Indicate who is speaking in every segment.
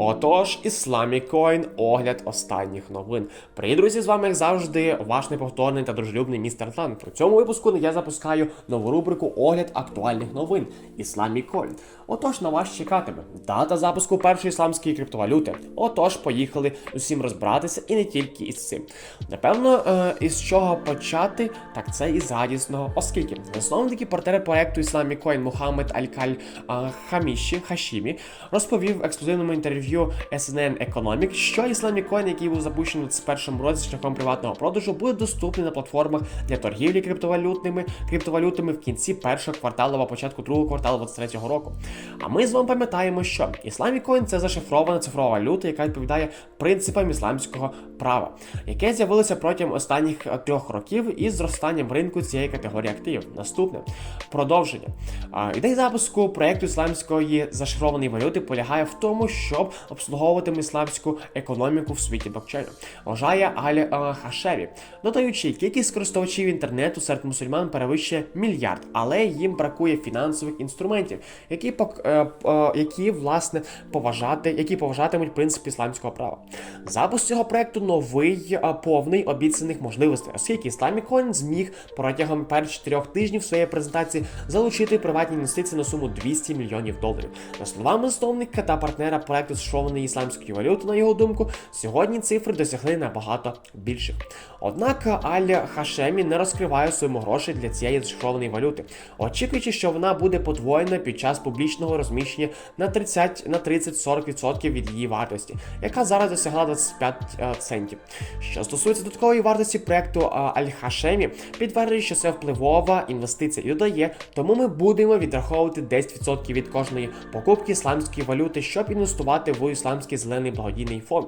Speaker 1: Отож, Coin – огляд останніх новин. Привіт, друзі, з вами, як завжди, ваш неповторний та дружелюбний містер Танк. У цьому випуску я запускаю нову рубрику Огляд актуальних новин Coin. Отож, на вас чекатиме дата запуску першої ісламської криптовалюти. Отож, поїхали усім розбиратися і не тільки із цим. Напевно, е, із чого почати, так це із радісного, оскільки засновник і партнер проекту Coin Мухаммед Алькаль е, Хаміші Хашімі розповів в ексклюзивному інтерв'ю SNN Economic, що Islamic Coin, який був запущений у 2021 році шляхом приватного продажу, буде доступний на платформах для торгівлі криптовалютними криптовалютами в кінці першого кварталу або початку другого кварталу 2023 року. А ми з вами пам'ятаємо, що Islamic Coin – це зашифрована цифрова валюта, яка відповідає принципам ісламського права, яке з'явилося протягом останніх е, трьох років із зростанням ринку цієї категорії активів. Наступне продовження. Ідея запуску проекту ісламської зашифрованої валюти полягає в тому, щоб обслуговувати ісламську економіку в світі блокчейну. Вважає Алі Хашеві, додаючи, кількість користувачів інтернету серед мусульман перевищує мільярд, але їм бракує фінансових інструментів, які е, е, які власне поважати, які поважатимуть принцип ісламського права. Запуск цього проекту новий, е, повний обіцяних можливостей, оскільки Coin зміг протягом перших чотирьох тижнів своєї презентації залучити приватні інвестиції на суму 200 мільйонів доларів. За словами засновника та партнера проекту зашифрованої ісламської валюти, на його думку, сьогодні цифри досягли набагато більших. Однак Аль Хашемі не розкриває суму грошей для цієї зашифрованої валюти, очікуючи, що вона буде подвоєна під час публічного розміщення на 30 на 30-40% від її вартості, яка зараз досягла 25 е, центів. Що стосується додаткової вартості проекту Аль Хашемі, підтверджує, що це впливова інвестиція і додає, тому ми будемо відраховувати 10% від кожної покупки ісламської валюти, щоб інвестувати в ісламський зелений благодійний фонд,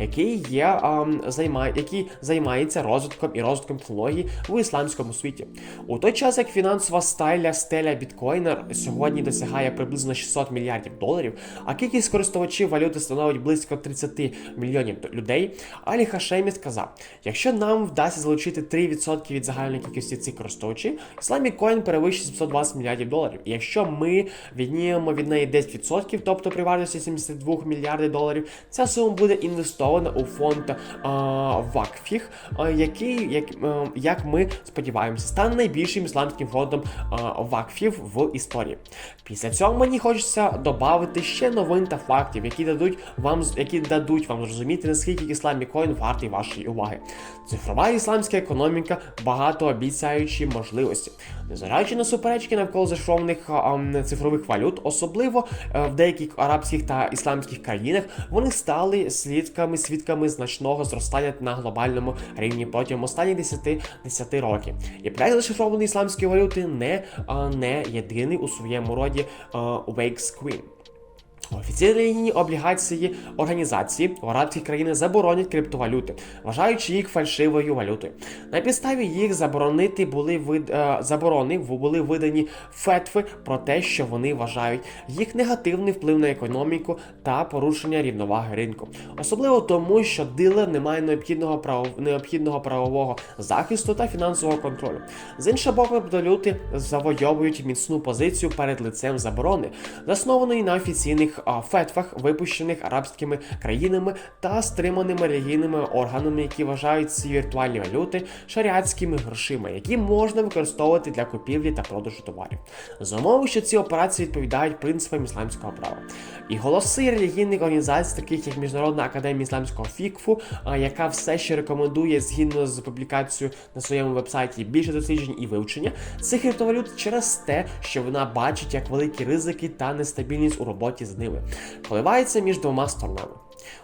Speaker 1: який є ем, займає, який займається розвитком і розвитком технологій в ісламському світі. У той час як фінансова стайля стеля біткоїна сьогодні досягає приблизно 600 мільярдів доларів, а кількість користувачів валюти становить близько 30 мільйонів людей. Алі Хашемі сказав: якщо нам вдасться залучити 3% від загальної кількості цих користувачів, Islamic Coin перевищить 720 мільярдів доларів. І якщо ми віднімемо від неї 10%, тобто при вартості 72 мільярдів доларів, ця сума буде інвестована у фонд а, Вакфіг, а, який, як, а, як ми сподіваємося, стане найбільшим ісламським фондом Вакфів в історії. Після цього мені хочеться додати ще новин та фактів, які дадуть вам які дадуть вам зрозуміти, наскільки Islamic Coin вартий вашої уваги. Цифрова ісламська економіка багатообіцяючі можливості. Незважаючи на суперечки навколо зашифрованих а, цифрових валют, особливо е, в деяких арабських та ісламських країнах, вони стали слідками свідками значного зростання на глобальному рівні протягом останніх 10, 10 років. І проект зашифрованої ісламської валюти не, не єдиний у своєму роді Wakes Queen. Офіційні облігації організації в країни заборонять криптовалюти, вважаючи їх фальшивою валютою. На підставі їх заборонити були вид... е, заборони були видані фетви про те, що вони вважають їх негативний вплив на економіку та порушення рівноваги ринку, особливо тому, що дилер не має необхідного прав... необхідного правового захисту та фінансового контролю. З іншого боку, криптовалюти завойовують міцну позицію перед лицем заборони, заснованої на офіційних фетвах, випущених арабськими країнами та стриманими релігійними органами, які вважають ці віртуальні валюти шаріатськими грошима, які можна використовувати для купівлі та продажу товарів. За умови, що ці операції відповідають принципам ісламського права. І голоси релігійних організацій, таких як Міжнародна академія ісламського фікфу, яка все ще рекомендує згідно з публікацією на своєму вебсайті більше досліджень і вивчення цих криптовалют через те, що вона бачить як великі ризики та нестабільність у роботі з ними, коливається між двома сторонами.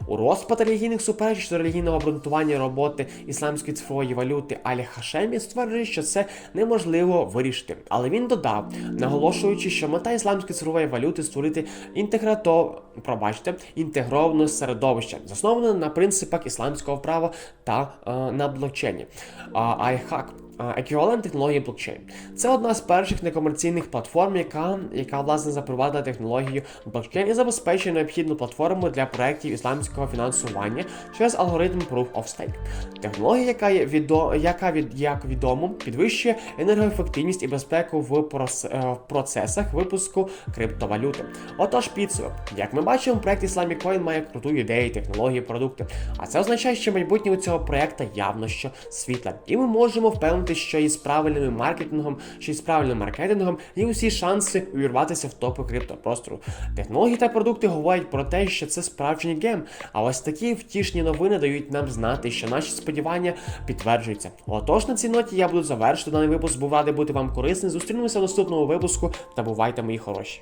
Speaker 1: У розпад релігійних суперечок щодо релігійного обґрунтування роботи ісламської цифрової валюти Алі Хашемі стверджує, що це неможливо вирішити. Але він додав, наголошуючи, що мета ісламської цифрової валюти створити інтеграто, пробачте, інтегроване середовище, засноване на принципах ісламського права та е, на блокчейні. Айхак. Еквівалент технології блокчейн. Це одна з перших некомерційних платформ, яка, яка власне запровадила технологію блокчейн і забезпечує необхідну платформу для проєктів ісламського фінансування через алгоритм Proof of Stake. Технологія, яка є відо... яка від як відомо підвищує енергоефективність і безпеку в, е, процесах випуску криптовалюти. Отож, підсумок, як ми бачимо, проект Islamic Coin має круту ідею, технології, продукти. А це означає, що майбутнє у цього проекту явно що світле. І ми можемо впевнити, що із правильним маркетингом, що із правильним маркетингом є усі шанси увірватися в топи криптопростору. Технології та продукти говорять про те, що це справжній гем. А ось такі втішні новини дають нам знати, що наші сподівання підтверджуються. Отож, на цій ноті я буду завершити даний випуск. Був радий бути вам корисним. Зустрінемося в наступному випуску та бувайте, мої хороші.